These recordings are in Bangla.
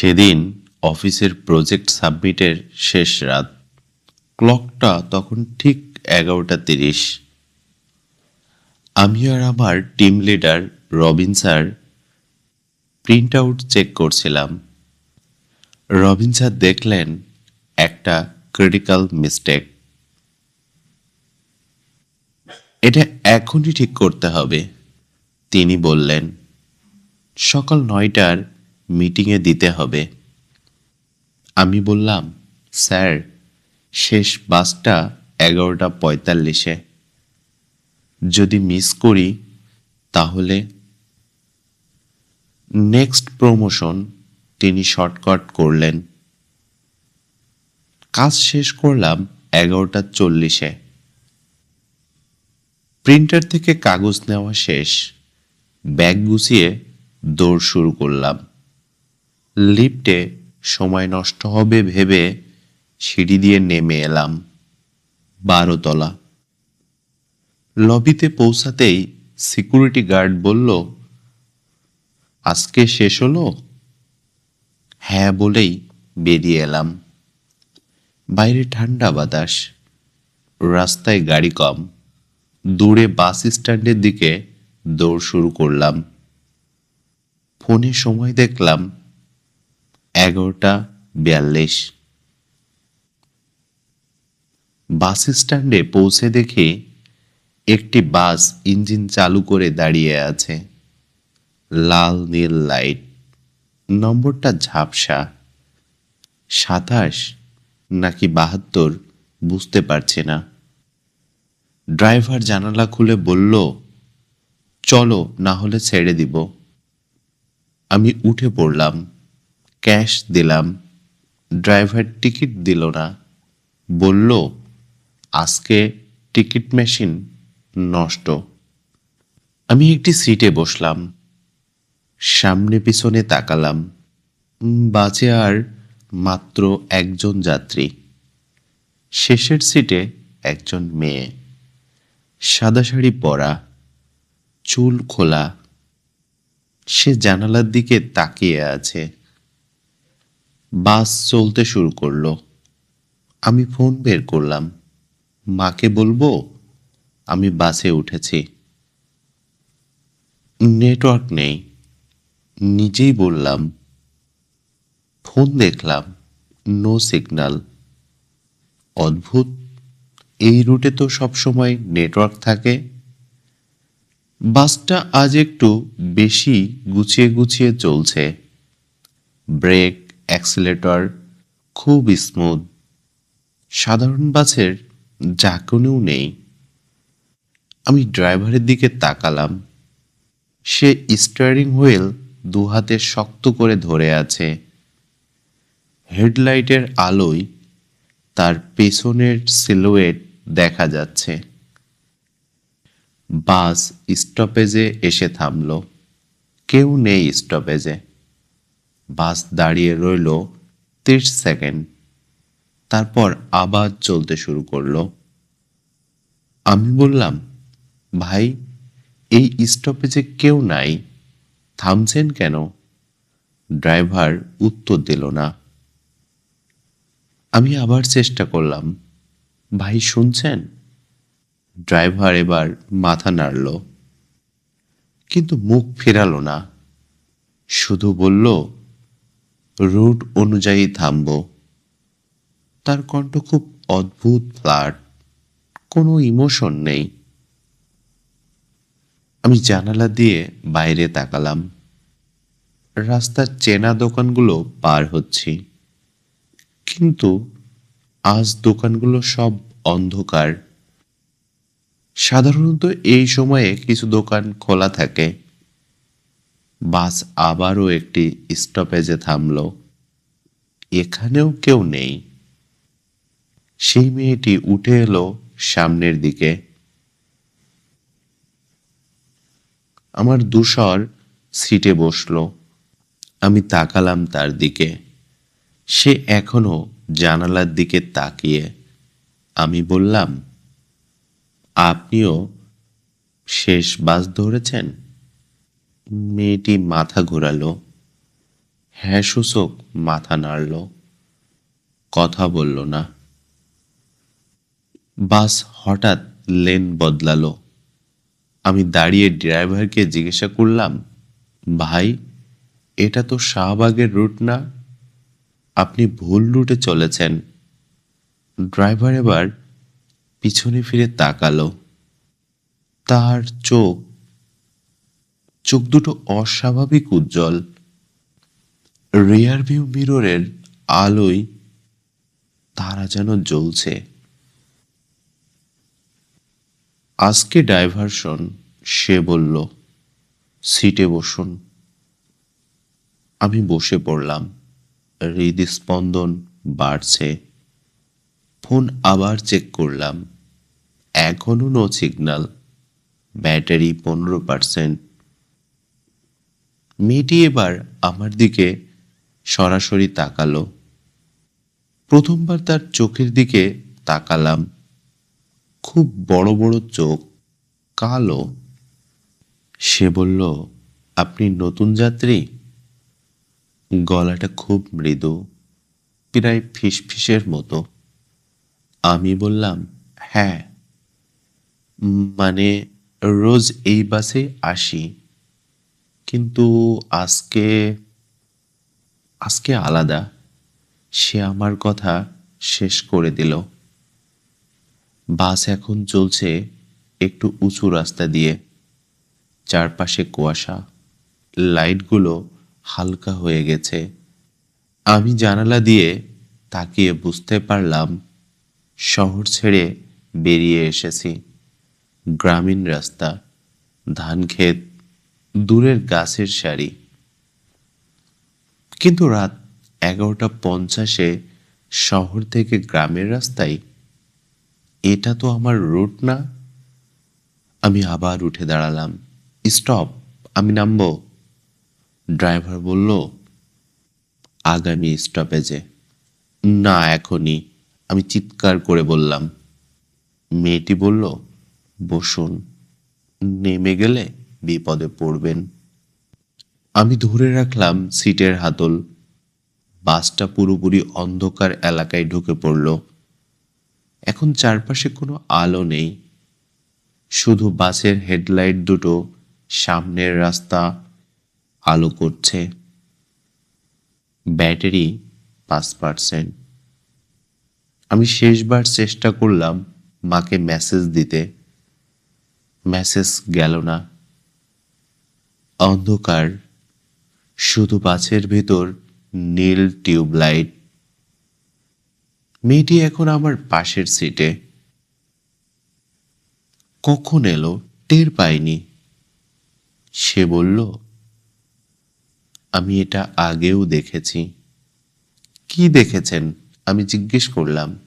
সেদিন অফিসের প্রজেক্ট সাবমিটের শেষ রাত। ক্লকটা তখন ঠিক এগারোটা তিরিশ। আমি আর আমার team leader Robin sir print out check করছিলাম। রবিন স্যার দেখলেন একটা ক্রিটিক্যাল মিস্টেক। এটা এখনই ঠিক করতে হবে, তিনি বললেন। সকাল নয়টার মিটিংয়ে দিতে হবে। আমি বললাম, স্যার, শেষ বাসটা এগারোটা পঁয়তাল্লিশে। যদি মিস করি, তাহলে নেক্সট প্রমোশন তিনি শর্টকাট করলেন। কাজ শেষ করলাম এগারোটা চল্লিশে। প্রিন্টার থেকে কাগজ নেওয়া শেষ। ব্যাগ গুছিয়ে দৌড় শুরু করলাম। লিফটে সময় নষ্ট হবে ভেবে সিঁড়ি দিয়ে নেমে এলাম বারোতলা লবিতে পৌঁছাতেই সিকিউরিটি গার্ড বলল, আজকে শেষ হলো? হ্যাঁ বলেই বেরিয়ে এলাম। বাইরে ঠান্ডা বাতাস, রাস্তায় গাড়ি কম, দূরে বাস স্ট্যান্ডের দিকে দৌড় শুরু করলাম। ফোনে সময় দেখলাম এগারোটা বিয়াল্লিশ। বাস স্ট্যান্ডে পৌঁছে দেখে একটি বাস ইঞ্জিন চালু করে দাঁড়িয়ে আছে। লাল নীল লাইট, নম্বরটা ঝাপসা। সাতাশ, নাকি বাহাত্তর, বুঝতে পারছি না। ড্রাইভার জানালা খুলে বলল, চলো, না হলে ছেড়ে দিব। আমি উঠে পড়লাম। ক্যাশ দিলাম। ড্রাইভার টিকিট দিল না। বলল, আজকে টিকিট মেশিন নষ্ট। আমি একটি সিটে বসলাম। সামনে পিছনে তাকালাম। বাজে আর মাত্র একজন যাত্রী। শেষের সিটে একজন মেয়ে। সাদা শাড়ি পরা, চুল খোলা। সে জানালার দিকে তাকিয়ে আছে। বাস চলতে শুরু করল। আমি ফোন বের করলাম। মাকে বলব, আমি বাসে উঠেছি। নেটওয়ার্ক নেই। নিজেই বললাম, ফোন দেখলাম, নো সিগন্যাল। অদ্ভুত, এই রুটে তো সবসময় নেটওয়ার্ক থাকে। বাসটা আজ একটু বেশি গুছিয়ে গুছিয়ে চলছে। ব্রেক অ্যাক্সিলেটর খুব স্মুথ সাধারণ বাসের জাকুনেও নেই। আমি ড্রাইভারের দিকে তাকালাম। সে স্টিয়ারিং হুইল দু হাতে শক্ত করে ধরে আছে। হেডলাইটের আলোয় তার পেছনের সিলুয়েট দেখা যাচ্ছে। বাস স্টপেজে এসে থামল। কেউ নেই স্টপেজে বাস দাঁড়িয়ে রইল তিরিশ সেকেন্ড। তারপর আবার চলতে শুরু করল। আমি বললাম, ভাই, এই স্টপেজে কেউ নাই, থামছেন কেন? ড্রাইভার উত্তর দিল না। আমি আবার চেষ্টা করলাম, ভাই, শুনছেন? ড্রাইভার এবার মাথা নাড়ল, কিন্তু মুখ ফেরালো না। শুধু বলল রুট অনুযায়ী থামব। তার কণ্ঠ খুব অদ্ভুত ফ্ল্যাট কোনো ইমোশন নেই। আমি জানালা দিয়ে বাইরে তাকালাম। রাস্তার চেনা দোকানগুলো পার হচ্ছি। কিন্তু আজ দোকানগুলো সব অন্ধকার। সাধারণত এই সময়ে কিছু দোকান খোলা থাকে। বাস আবারও একটি স্টপেজে থামল। এখানেও কেউ নেই। সেই মেয়েটি উঠে এলো সামনের দিকে। আমার দুসর সিটে বসল। আমি তাকালাম তার দিকে। সে এখনও জানালার দিকে তাকিয়ে। আমি বললাম, আপনিও শেষ বাস ধরেছেন? মেয়েটি মাথা ঘোরালো হ্যাঁ সূচক মাথা নাড়ল, কথা বলল না। বাস হঠাৎ লেন বদলালো। আমি দাঁড়িয়ে ড্রাইভারকে জিজ্ঞাসা করলাম, ভাই, এটা তো শাহবাগের রুট না? আপনি ভুল রুটে চলেছেন। ড্রাইভার এবার পিছনে ফিরে তাকালো। তার চোখ চোখ দুটো অস্বাভাবিক উজ্জ্বল। রিয়ার ভিউ মিররের আলোয় তারা যেন জ্বলছে। আজকে ডাইভারশন সে বলল, সিটে বসুন। আমি বসে পড়লাম। হৃদস্পন্দন বাড়ছে। ফোন আবার চেক করলাম। এখনও নো সিগন্যাল ব্যাটারি পনেরো পার্সেন্ট মেয়েটি এবার আমার দিকে সরাসরি তাকালো। প্রথমবার তার চোখের দিকে তাকালাম। খুব বড় বড় চোখ, কালো। সে বলল, আপনি নতুন যাত্রী? গলাটা খুব মৃদু, প্রায় ফিসফিসের মতো। আমি বললাম হ্যাঁ মানে রোজ এই বাসে আসি। কিন্তু আজকে আজকে আলাদা। সে আমার কথা শেষ করে দিল। বাস এখন চলছে একটু উঁচু রাস্তা দিয়ে। চারপাশে কুয়াশা। লাইটগুলো হালকা হয়ে গেছে। আমি জানালা দিয়ে তাকিয়ে বুঝতে পারলাম, শহর ছেড়ে বেরিয়ে এসেছি। গ্রামীণ রাস্তা ধান ক্ষেত দূরের গাছের সারি। কিন্তু রাত এগারোটা পঞ্চাশে শহর থেকে গ্রামের রাস্তায়, এটা তো আমার রুট না? আমি আবার উঠে দাঁড়ালাম। স্টপ, আমি নামবো। ড্রাইভার বলল, আগামী স্টপেজে। না, এখনই। আমি চিৎকার করে বললাম। মেয়েটি বলল, বসুন। নেমে গেলে? বিপদে পড়বেন। আমি ধরে রাখলাম সিটের হাতল। বাসটা পুরোপুরি অন্ধকার এলাকায় ঢুকে পড়ল। এখন চারপাশে কোনো আলো নেই। শুধু বাসের হেডলাইট দুটো সামনের রাস্তা আলো করছে। ব্যাটারি পাঁচ পার্সেন্ট। আমি শেষবার চেষ্টা করলাম মাকে মেসেজ দিতে। মেসেজ গেল না। অন্ধকার, শুধু বাসের ভেতর নীল টিউবলাইট। মেয়েটি এখন আমার পাশের সিটে কখন এলো টের পাইনি। সে বলল, আমি এটা আগেও দেখেছি। কি দেখেছেন? আমি জিজ্ঞেস করলাম।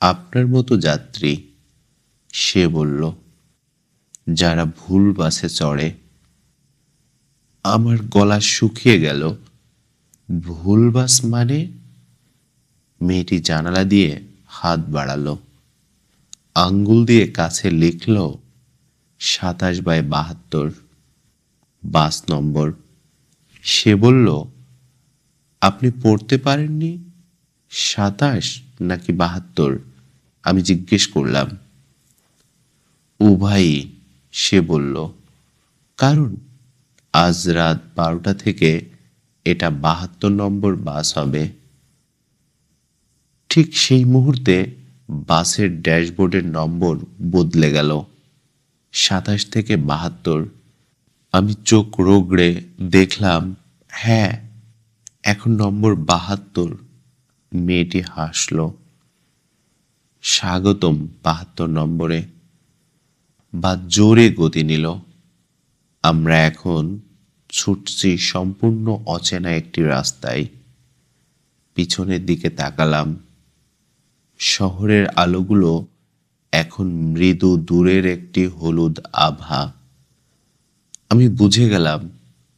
আপনার মতো যাত্রী। সে বলল, যারা ভুল বাসে চড়ে। আমার গলা শুকিয়ে গেল। ভুলবাস মানে? মেয়েটি জানালা দিয়ে হাত বাড়ালো। আঙ্গুল দিয়ে কাছে লিখল, সাতাশ বাই বাহাত্তর, বাস নম্বর। সে বলল, আপনি পড়তে পারেননি? সাতাশ নাকি বাহাত্তর? আমি জিজ্ঞেস করলাম। উভয়ই সে বলল, কারণ আজ রাত বারোটা থেকে এটা বাহাত্তর নম্বর বাস হবে। ঠিক সেই মুহূর্তে বাসের ড্যাশবোর্ডের নম্বর বদলে গেল। সাতাশ থেকে বাহাত্তর। আমি চোখ রোগড়ে দেখলাম হ্যাঁ এখন নম্বর বাহাত্তর। মেয়েটি হাসল। স্বাগতম বাহাত্তর নম্বরে। বা জোরে গতি নিল। আমরা এখন ছুটছি সম্পূর্ণ অচেনা একটি রাস্তায়। পিছনের দিকে তাকালাম। শহরের আলোগুলো এখন মৃদু দূরের একটি হলুদ আভা। আমি বুঝে গেলাম,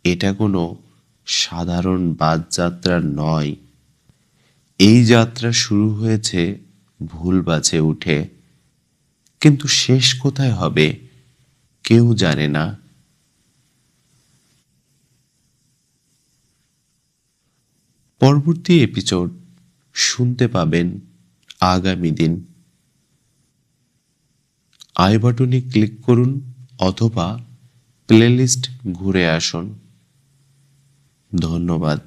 এটা কোনো সাধারণ বাসযাত্রা নয়। এই যাত্রা শুরু হয়েছে ভুল বাছে উঠে। কিন্তু শেষ কোথায় হবে, কেউ জানে না। পরবর্তী এপিসোড শুনতে পাবেন আগামী দিন। আই বাটনে ক্লিক করুন অথবা প্লেলিস্ট ঘুরে আসুন। ধন্যবাদ।